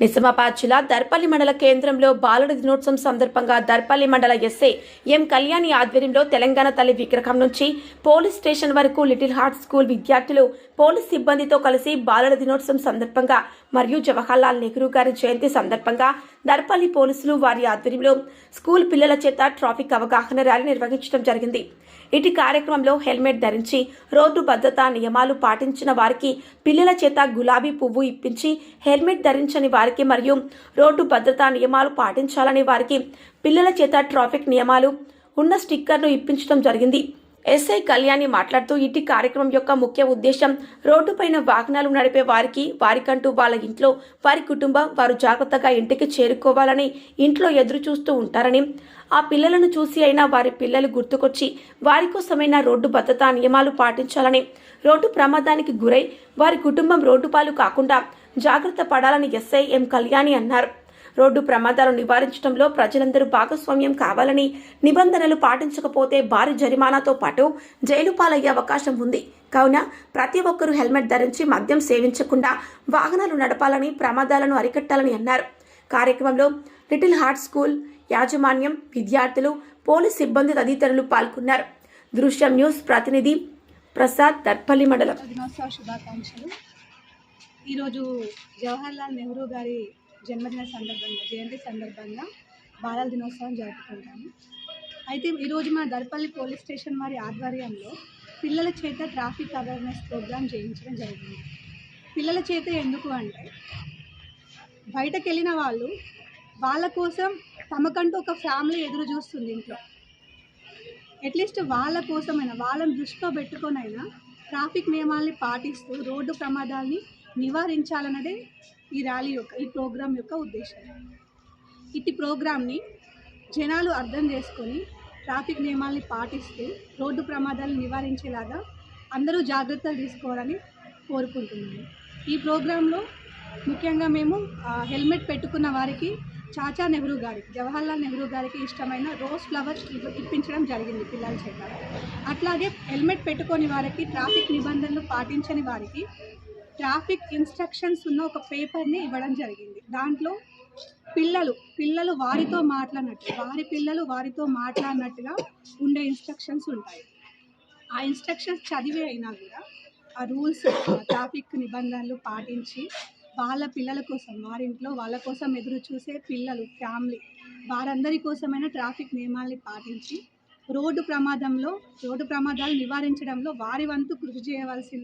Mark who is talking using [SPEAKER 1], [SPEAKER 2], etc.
[SPEAKER 1] నిజామాబాద్ జిల్లా దర్పల్లి మండల కేంద్రంలో బాలుడి దినోత్సవం సందర్భంగా దర్పల్లి మండల ఎస్ఏ ఎం కళ్యాణి ఆధ్వర్యంలో తెలంగాణ తల్లి విగ్రహం నుంచి పోలీస్ స్టేషన్ వరకు లిటిల్ హార్ట్ స్కూల్ విద్యార్థులు పోలీస్ సిబ్బందితో కలిసి బాలుడ దినోత్సవం సందర్భంగా మరియు జవహర్లాల్ నెహ్రూ గారి జయంతి సందర్భంగా దర్పల్లి పోలీసులు వారి ఆధ్వర్యంలో స్కూల్ పిల్లల చేత ట్రాఫిక్ అవగాహన ర్యాలీ నిర్వహించడం జరిగింది. ఇటు కార్యక్రమంలో హెల్మెట్ ధరించి రోడ్డు భద్రతా నియమాలు పాటించిన వారికి పిల్లల చేత గులాబీ పువ్వు ఇప్పించి హెల్మెట్ ధరించని వారి వారికి మరియు రోడ్డు భద్రతా నియమాలు పాటించాలని వారికి పిల్లల చేత ట్రాఫిక్ నియమాలు ఉన్న స్టిక్కర్ను ఇప్పించడం జరిగింది. ఎస్ఐ కళ్యాణి మాట్లాడుతూ ఇటు కార్యక్రమం యొక్క ముఖ్య ఉద్దేశం రోడ్డుపైన వాహనాలు నడిపే వారికి వారికంటూ వాళ్ళ ఇంట్లో వారి కుటుంబం వారు జాగ్రత్తగా ఇంటికి చేరుకోవాలని ఇంట్లో ఎదురు చూస్తూ ఉంటారని ఆ పిల్లలను చూసి అయినా వారి పిల్లలు గుర్తుకొచ్చి వారి కోసమైనా రోడ్డు భద్రతా నియమాలు పాటించాలని రోడ్డు ప్రమాదానికి గురై వారి కుటుంబం రోడ్డు పాలు కాకుండా జాగ్రత్త పడాలని ఎస్ఐ ఎం కళ్యాణి అన్నారు. రోడ్డు ప్రమాదాలు నివారించడంలో ప్రజలందరూ భాగస్వామ్యం కావాలని నిబంధనలు పాటించకపోతే భారీ జరిమానాతో పాటు జైలు పాలయ్యే అవకాశం ఉంది. కావున ప్రతి ఒక్కరూ హెల్మెట్ ధరించి మద్యం సేవించకుండా వాహనాలు నడపాలని ప్రమాదాలను అరికట్టాలని అన్నారు. కార్యక్రమంలో లిటిల్ హార్ట్ స్కూల్ యాజమాన్యం విద్యార్థులు పోలీస్ సిబ్బంది తదితరులు పాల్గొన్నారు. దృశ్యం న్యూస్ ప్రతినిధి ప్రసాద్ దర్పల్లి మండలం.
[SPEAKER 2] ఈరోజు జవహర్లాల్ నెహ్రూ గారి జన్మదిన సందర్భంగా జయంతి సందర్భంగా బాలల దినోత్సవం జరుపుకుంటాము. అయితే ఈరోజు మా దర్పల్లి పోలీస్ స్టేషన్ వారి ఆధ్వర్యంలో పిల్లల చేత ట్రాఫిక్ అవేర్నెస్ ప్రోగ్రామ్ చేయించడం జరిగింది. పిల్లల చేత ఎందుకు అంటే బయటకు వెళ్ళిన వాళ్ళు వాళ్ళ కోసం తమకంటూ ఒక ఫ్యామిలీ ఎదురు చూస్తుంది ఇంట్లో. అట్లీస్ట్ వాళ్ళ కోసమైనా వాళ్ళని దృష్టిలో పెట్టుకొనైనా ట్రాఫిక్ నియమాల్ని పాటిస్తూ రోడ్డు ప్రమాదాల్ని నివారించాలన్నదే ఈ ర్యాలీ యొక్క ఈ ప్రోగ్రాం యొక్క ఉద్దేశం. ఇట్టి ప్రోగ్రాంని జనాలు అర్థం చేసుకొని ట్రాఫిక్ నియమాల్ని పాటిస్తూ రోడ్డు ప్రమాదాలను నివారించేలాగా అందరూ జాగ్రత్తలు తీసుకోవాలని కోరుకుంటున్నాను. ఈ ప్రోగ్రాంలో ముఖ్యంగా మేము హెల్మెట్ పెట్టుకున్న వారికి చాచా నెహ్రూ గారికి జవహర్లాల్ నెహ్రూ గారికి ఇష్టమైన రోజ్ ఫ్లవర్స్ ఇప్పించడం జరిగింది పిల్లల చేత. అట్లాగే హెల్మెట్ పెట్టుకొని వారికి ట్రాఫిక్ నిబంధనలు పాటించని వారికి ట్రాఫిక్ ఇన్స్ట్రక్షన్స్ ఉన్న ఒక పేపర్ని ఇవ్వడం జరిగింది. దాంట్లో పిల్లలు పిల్లలు వారితో మాట్లాడినట్టు వారి పిల్లలు వారితో మాట్లాడినట్టుగా ఉండే ఇన్స్ట్రక్షన్స్ ఉంటాయి. ఆ ఇన్స్ట్రక్షన్స్ చదివి అయినా కూడా ఆ రూల్స్ ట్రాఫిక్ నిబంధనలు పాటించి వాళ్ళ పిల్లల కోసం వారింట్లో వాళ్ళ కోసం ఎదురు చూసే పిల్లలు ఫ్యామిలీ వారందరి కోసమైనా ట్రాఫిక్ నియమాల్ని పాటించి రోడ్డు ప్రమాదంలో రోడ్డు ప్రమాదాలు నివారించడంలో వారి వంతు కృషి చేయవలసింది.